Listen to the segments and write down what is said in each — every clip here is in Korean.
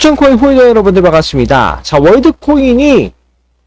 추천코인 호유자 여러분들 반갑습니다. 자, 월드코인이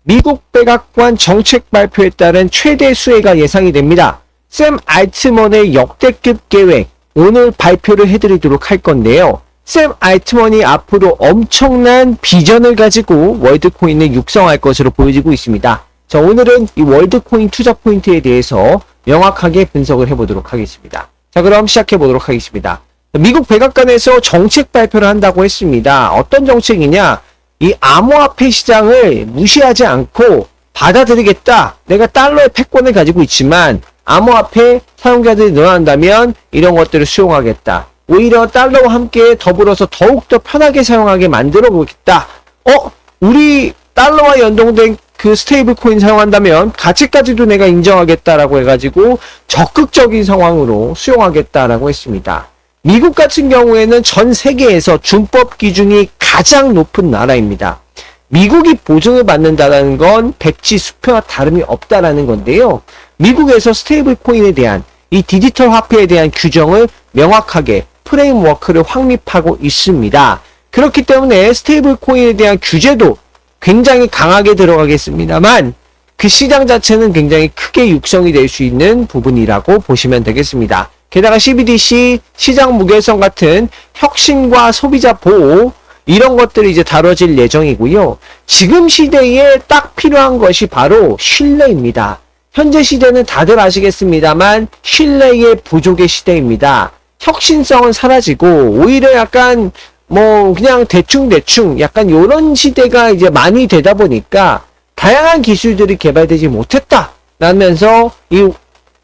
미국 백악관 정책 발표에 따른 최대 수혜가 예상이 됩니다. 샘 알트먼의 역대급 계획 오늘 발표를 해드리도록 할 건데요. 샘 알트먼이 앞으로 엄청난 비전을 가지고 월드코인을 육성할 것으로 보여지고 있습니다. 자, 오늘은 이 월드코인 투자 포인트에 대해서 명확하게 분석을 해보도록 하겠습니다. 자, 그럼 시작해 보도록 하겠습니다. 미국 백악관에서 정책 발표를 한다고 했습니다. 어떤 정책이냐? 이 암호화폐 시장을 무시하지 않고 받아들이겠다. 내가 달러의 패권을 가지고 있지만 암호화폐 사용자들이 늘어난다면 이런 것들을 수용하겠다. 오히려 달러와 함께 더불어서 더욱더 편하게 사용하게 만들어 보겠다. 어? 우리 달러와 연동된 그 스테이블 코인 사용한다면 가치까지도 내가 인정하겠다라고 해가지고 적극적인 상황으로 수용하겠다라고 했습니다. 미국 같은 경우에는 전 세계에서 준법 기준이 가장 높은 나라입니다. 미국이 보증을 받는다는 건 백지 수표와 다름이 없다라는 건데요. 미국에서 스테이블 코인에 대한 이 디지털 화폐에 대한 규정을 명확하게 프레임워크를 확립하고 있습니다. 그렇기 때문에 스테이블 코인에 대한 규제도 굉장히 강하게 들어가겠습니다만 그 시장 자체는 굉장히 크게 육성이 될 수 있는 부분이라고 보시면 되겠습니다. 게다가 CBDC 시장 무결성 같은 혁신과 소비자 보호 이런 것들이 이제 다뤄질 예정이고요. 지금 시대에 딱 필요한 것이 바로 신뢰입니다. 현재 시대는 다들 아시겠습니다만 신뢰의 부족의 시대입니다. 혁신성은 사라지고 오히려 약간 뭐 그냥 대충대충 약간 요런 시대가 이제 많이 되다 보니까 다양한 기술들이 개발되지 못했다. 라면서 이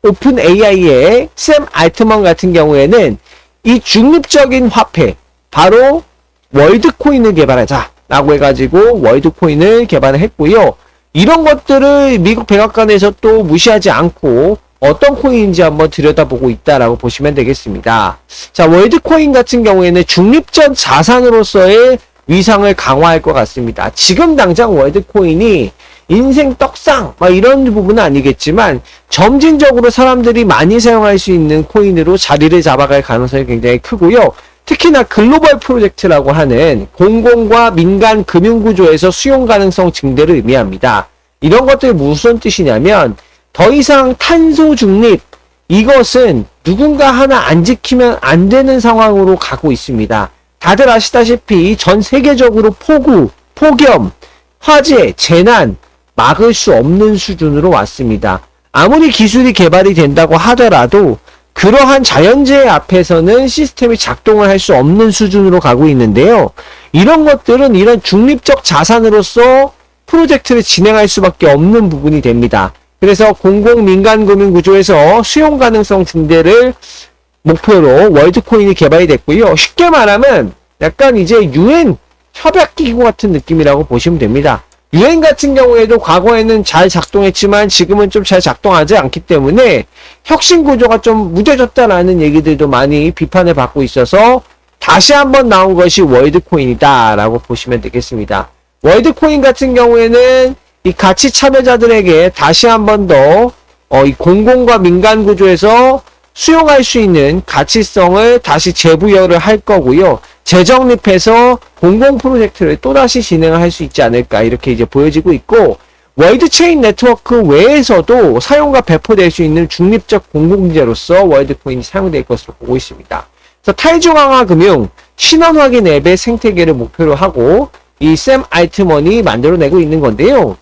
오픈 AI의 샘 알트먼 같은 경우에는 이 중립적인 화폐 바로 월드코인을 개발하자 라고 해가지고 월드코인을 개발을 했고요. 이런 것들을 미국 백악관에서 또 무시하지 않고 어떤 코인인지 한번 들여다보고 있다라고 보시면 되겠습니다. 자, 월드코인 같은 경우에는 중립적 자산으로서의 위상을 강화할 것 같습니다. 지금 당장 월드코인이 인생 떡상 막 이런 부분은 아니겠지만 점진적으로 사람들이 많이 사용할 수 있는 코인으로 자리를 잡아갈 가능성이 굉장히 크고요. 특히나 글로벌 프로젝트라고 하는 공공과 민간 금융 구조에서 수용 가능성 증대를 의미합니다. 이런 것들이 무슨 뜻이냐면 더 이상 탄소 중립 이것은 누군가 하나 안 지키면 안 되는 상황으로 가고 있습니다. 다들 아시다시피 전 세계적으로 폭우, 폭염, 화재, 재난 막을 수 없는 수준으로 왔습니다. 아무리 기술이 개발이 된다고 하더라도 그러한 자연재해 앞에서는 시스템이 작동을 할 수 없는 수준으로 가고 있는데요. 이런 것들은 이런 중립적 자산으로서 프로젝트를 진행할 수밖에 없는 부분이 됩니다. 그래서 공공 민간 금융 구조에서 수용 가능성 증대를 목표로 월드코인이 개발이 됐고요. 쉽게 말하면 약간 이제 유엔 협약기구 같은 느낌이라고 보시면 됩니다. 유엔 같은 경우에도 과거에는 잘 작동했지만 지금은 좀 잘 작동하지 않기 때문에 혁신 구조가 좀 무뎌졌다라는 얘기들도 많이 비판을 받고 있어서 다시 한번 나온 것이 월드코인이다라고 보시면 되겠습니다. 월드코인 같은 경우에는 이 가치 참여자들에게 다시 한번 더, 어, 이 공공과 민간 구조에서 수용할 수 있는 가치성을 다시 재부여를 할 거고요. 재정립해서 공공 프로젝트를 또다시 진행을 할수 있지 않을까 이렇게 이제 보여지고 있고 월드 체인 네트워크 외에서도 사용과 배포될 수 있는 중립적 공공재로서 월드코인이 사용될 것으로 보고 있습니다. 그래서 탈중앙화 금융 신원 확인 앱의 생태계를 목표로 하고 이 샘 알트먼이 만들어내고 있는 건데요.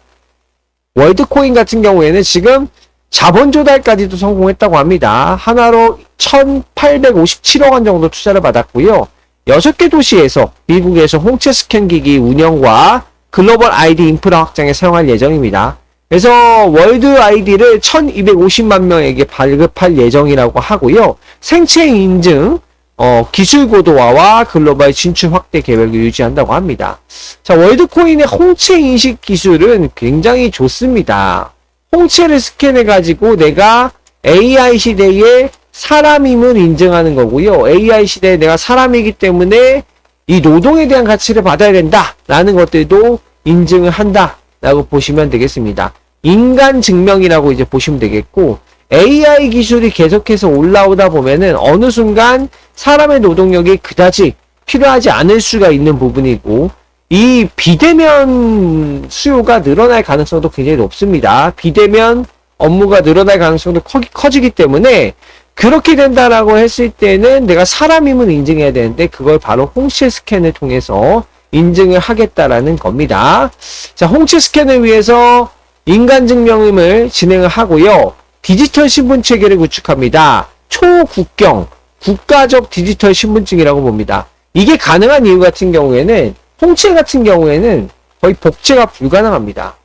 월드코인 같은 경우에는 지금 자본 조달까지도 성공했다고 합니다. 하나로 1,857억 원 정도 투자를 받았고요. 6개 도시에서 미국에서 홍채 스캔 기기 운영과 글로벌 아이디 인프라 확장에 사용할 예정입니다. 그래서 월드 아이디를 1250만 명에게 발급할 예정이라고 하고요. 생체 인증, 어, 기술 고도화와 글로벌 진출 확대 계획을 유지한다고 합니다. 자, 월드코인의 홍채 인식 기술은 굉장히 좋습니다. 홍채를 스캔해가지고 내가 AI 시대에 사람임을 인증하는 거고요. AI 시대에 내가 사람이기 때문에 이 노동에 대한 가치를 받아야 된다라는 것들도 인증을 한다라고 보시면 되겠습니다. 인간 증명이라고 이제 보시면 되겠고 AI 기술이 계속해서 올라오다 보면은 어느 순간 사람의 노동력이 그다지 필요하지 않을 수가 있는 부분이고 이 비대면 수요가 늘어날 가능성도 굉장히 높습니다. 비대면 업무가 늘어날 가능성도 커, 커지기 때문에 그렇게 된다라고 했을 때는 내가 사람임을 인증해야 되는데 그걸 바로 홍채 스캔을 통해서 인증을 하겠다라는 겁니다. 자, 홍채 스캔을 위해서 인간 증명임을 진행을 하고요. 디지털 신분 체계를 구축합니다. 초국경 국가적 디지털 신분증이라고 봅니다. 이게 가능한 이유 같은 경우에는 홍채 같은 경우에는 거의 복제가 불가능합니다.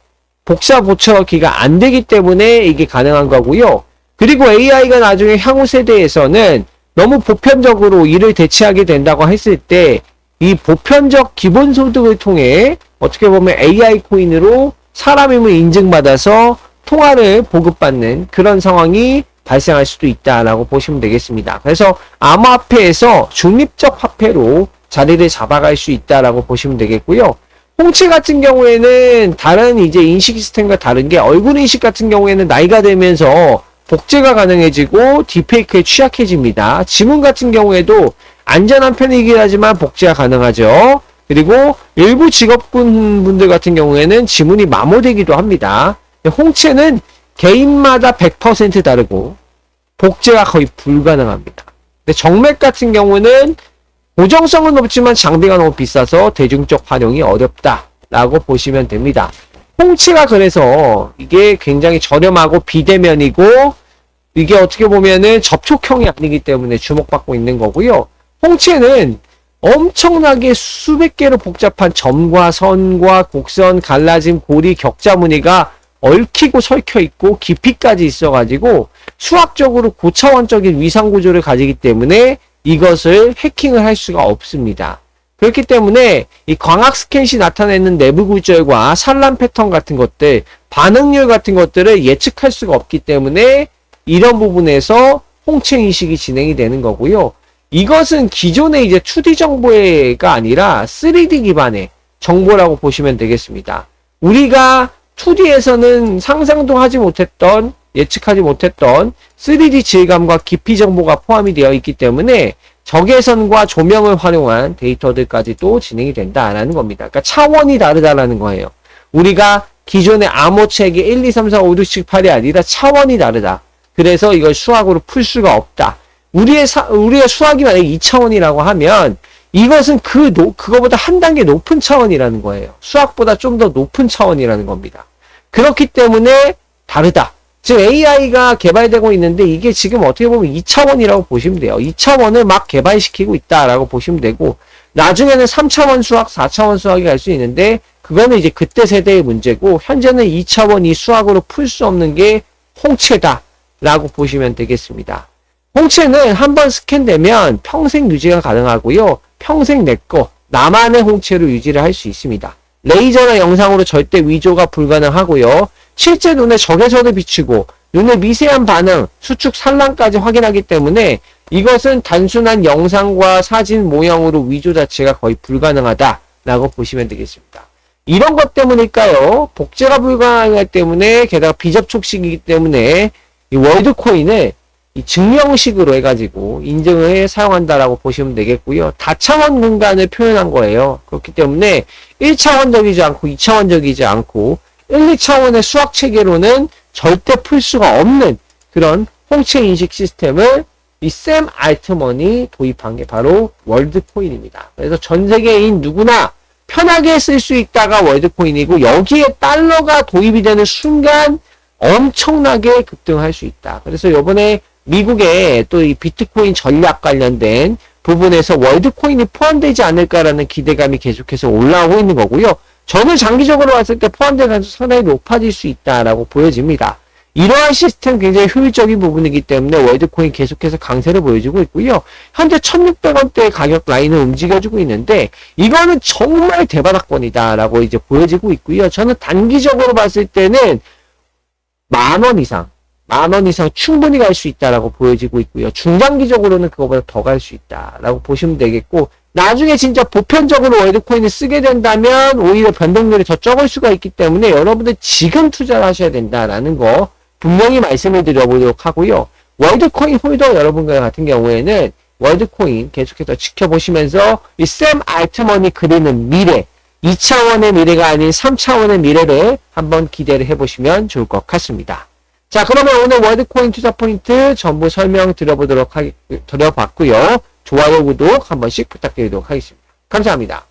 복사 보처기가 안 되기 때문에 이게 가능한 거고요. 그리고 AI가 나중에 향후 세대에서는 너무 보편적으로 이를 대체하게 된다고 했을 때 이 보편적 기본소득을 통해 어떻게 보면 AI 코인으로 사람임을 인증받아서 통화를 보급받는 그런 상황이 발생할 수도 있다라고 보시면 되겠습니다. 그래서 암호화폐에서 중립적 화폐로 자리를 잡아갈 수 있다라고 보시면 되겠고요. 홍채 같은 경우에는 다른 이제 인식 시스템과 다른 게 얼굴 인식 같은 경우에는 나이가 들면서 복제가 가능해지고 딥페이크에 취약해집니다. 지문 같은 경우에도 안전한 편이긴 하지만 복제가 가능하죠. 그리고 일부 직업군 분들 같은 경우에는 지문이 마모되기도 합니다. 홍채는 개인마다 100% 다르고 복제가 거의 불가능합니다. 근데 정맥 같은 경우는 고정성은 높지만 장비가 너무 비싸서 대중적 활용이 어렵다라고 보시면 됩니다. 홍채가 그래서 이게 굉장히 저렴하고 비대면이고 이게 어떻게 보면은 접촉형이 아니기 때문에 주목받고 있는 거고요. 홍채는 엄청나게 수백 개로 복잡한 점과 선과 곡선, 갈라짐, 고리, 격자 무늬가 얽히고 설켜 있고 깊이까지 있어가지고 수학적으로 고차원적인 위상 구조를 가지기 때문에 이것을 해킹을 할 수가 없습니다. 그렇기 때문에 이 광학 스캔시 나타내는 내부 구절과 산란 패턴 같은 것들, 반응률 같은 것들을 예측할 수가 없기 때문에 이런 부분에서 홍채 인식이 진행이 되는 거고요. 이것은 기존의 이제 2D 정보가 아니라 3D 기반의 정보라고 보시면 되겠습니다. 우리가 2D에서는 상상도 하지 못했던 예측하지 못했던 3D 질감과 깊이 정보가 포함이 되어 있기 때문에 적외선과 조명을 활용한 데이터들까지도 진행이 된다라는 겁니다. 그러니까 차원이 다르다라는 거예요. 우리가 기존의 암호책이 1, 2, 3, 4, 5, 6, 7, 8이 아니라 차원이 다르다. 그래서 이걸 수학으로 풀 수가 없다. 우리의 사, 우리의 수학이 만약에 2차원이라고 하면 이것은 그, 노, 그거보다 한 단계 높은 차원이라는 거예요. 수학보다 좀 더 높은 차원이라는 겁니다. 그렇기 때문에 다르다. 지금 AI가 개발되고 있는데 이게 지금 어떻게 보면 2차원이라고 보시면 돼요. 2차원을 막 개발시키고 있다라고 보시면 되고 나중에는 3차원 수학, 4차원 수학이 갈 수 있는데 그거는 이제 그때 세대의 문제고 현재는 2차원 이 수학으로 풀 수 없는 게 홍채다 라고 보시면 되겠습니다. 홍채는 한번 스캔되면 평생 유지가 가능하고요. 평생 내거 나만의 홍채로 유지를 할 수 있습니다. 레이저나 영상으로 절대 위조가 불가능하고요. 실제 눈에 적외선을 비추고 눈의 미세한 반응, 수축 산란까지 확인하기 때문에 이것은 단순한 영상과 사진 모형으로 위조 자체가 거의 불가능하다라고 보시면 되겠습니다. 이런 것 때문일까요? 복제가 불가능하기 때문에 게다가 비접촉식이기 때문에 이 월드코인을 이 증명식으로 해가지고 인증을 해 사용한다라고 보시면 되겠고요. 다차원 공간을 표현한 거예요. 그렇기 때문에 1차원적이지 않고 2차원적이지 않고 1, 2차원의 수학 체계로는 절대 풀 수가 없는 그런 홍채 인식 시스템을 이 샘 알트먼이 도입한 게 바로 월드코인입니다. 그래서 전 세계인 누구나 편하게 쓸 수 있다가 월드코인이고 여기에 달러가 도입이 되는 순간 엄청나게 급등할 수 있다. 그래서 이번에 미국의 또 이 비트코인 전략 관련된 부분에서 월드코인이 포함되지 않을까라는 기대감이 계속해서 올라오고 있는 거고요. 저는 장기적으로 봤을 때 포함될 가능성이 상당히 높아질 수 있다라고 보여집니다. 이러한 시스템 굉장히 효율적인 부분이기 때문에 월드코인 계속해서 강세를 보여주고 있고요. 현재 1600원대의 가격 라인을 움직여주고 있는데 이거는 정말 대바닥권이다라고 이제 보여지고 있고요. 저는 단기적으로 봤을 때는 만 원 이상 만 원 이상 충분히 갈 수 있다라고 보여지고 있고요. 중장기적으로는 그거보다 더 갈 수 있다라고 보시면 되겠고 나중에 진짜 보편적으로 월드코인을 쓰게 된다면 오히려 변동률이 더 적을 수가 있기 때문에 여러분들 지금 투자를 하셔야 된다라는 거 분명히 말씀을 드려보도록 하고요. 월드코인 홀더 여러분과 같은 경우에는 월드코인 계속해서 지켜보시면서 이 샘 알트먼이 그리는 미래, 2차원의 미래가 아닌 3차원의 미래를 한번 기대를 해보시면 좋을 것 같습니다. 자, 그러면 오늘 월드코인 투자 포인트 전부 설명 드려보도록 하, 드려봤고요. 좋아요, 구독 한 번씩 부탁드리도록 하겠습니다. 감사합니다.